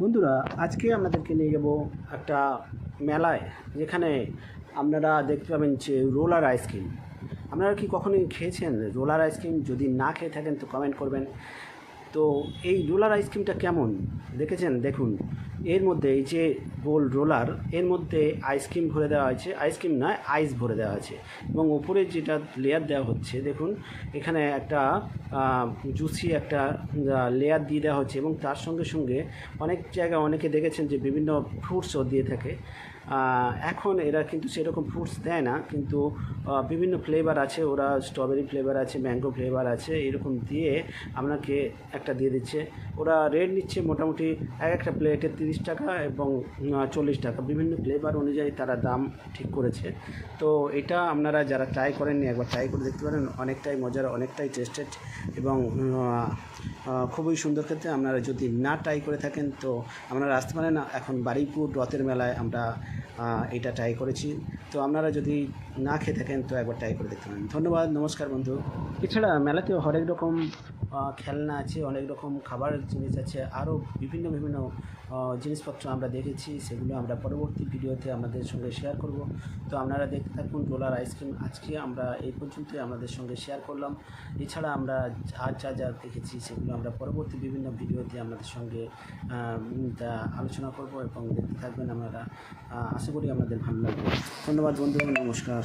বন্ধুরা, আজকে আপনাদেরকে নিয়ে যাব একটা মেলায়, যেখানে আপনারা দেখতে পাবেন যে রোলার আইসক্রিম আপনারা কি কখনোই খেয়েছেন রোলার আইসক্রিম যদি না খেয়ে থাকেন তো কমেন্ট করবেন। তো এই রোলার আইসক্রিমটা কেমন? দেখেছেন? দেখুন। এর মধ্যে এই যে গোল রোলার, এর মধ্যে আইসক্রিম ভরে দেওয়া হয়েছে। আইসক্রিম নয় আইস ভরে দেওয়া আছে এবং ওপরে যেটা লেয়ার দেওয়া হচ্ছে, দেখুন, এখানে একটা জুসি একটা লেয়ার দিয়ে দেওয়া হচ্ছে। এবং তার সঙ্গে সঙ্গে অনেক জায়গায় অনেকে দেখেছেন যে বিভিন্ন ফ্রুটসও দিয়ে থাকে। এখন এরা কিন্তু সেরকম ফ্রুটস দেয় না, কিন্তু বিভিন্ন ফ্লেভার আছে, ওরা স্ট্রবেরি ফ্লেভার আছে ম্যাঙ্গো ফ্লেভার আছে, এরকম দিয়ে আপনাকে একটা দিয়ে দিচ্ছে। ওরা রেট নিচ্ছে মোটামুটি এক একটা প্লেটে তিরিশ টাকা এবং চল্লিশ টাকা। বিভিন্ন ফ্লেভার অনুযায়ী তারা দাম ঠিক করেছে। তো এটা আপনারা যারা ট্রাই করেননি, একবার ট্রাই করে দেখতে পারেন। অনেকটাই মজার, অনেকটাই টেস্টেড এবং খুবই সুন্দর ক্ষেত্রে আপনারা যদি না ট্রাই করে থাকেন, তো আপনারা আসতে পারেন। এখন বারুইপুর রথের মেলায় আমরা এটা ট্রাই করেছি। তো আপনারা যদি না খেয়ে থাকেন, তো একবার ট্রাই করে দেখতে পারেন। ধন্যবাদ, নমস্কার বন্ধু। এছাড়া মেলাতেও হরেক রকম খেলনা আছে, অনেক রকম খাবার জিনিস আছে, আরও বিভিন্ন বিভিন্ন জিনিসপত্র আমরা দেখেছি, সেগুলো আমরা পরবর্তী ভিডিওতে আপনাদের সঙ্গে শেয়ার করব। তো আপনারা দেখতে থাকুন রোলার আইসক্রিম আজকে আমরা এই পর্যন্তই আপনাদের সঙ্গে শেয়ার করলাম। এছাড়া আমরা যা যা যা দেখেছি, সেগুলো আমরা পরবর্তী বিভিন্ন ভিডিওতে আপনাদের সঙ্গে আলোচনা করব এবং দেখতে থাকবেন আপনারা। আশা করি আপনাদের ভালো লাগবে ধন্যবাদ বন্ধু নমস্কার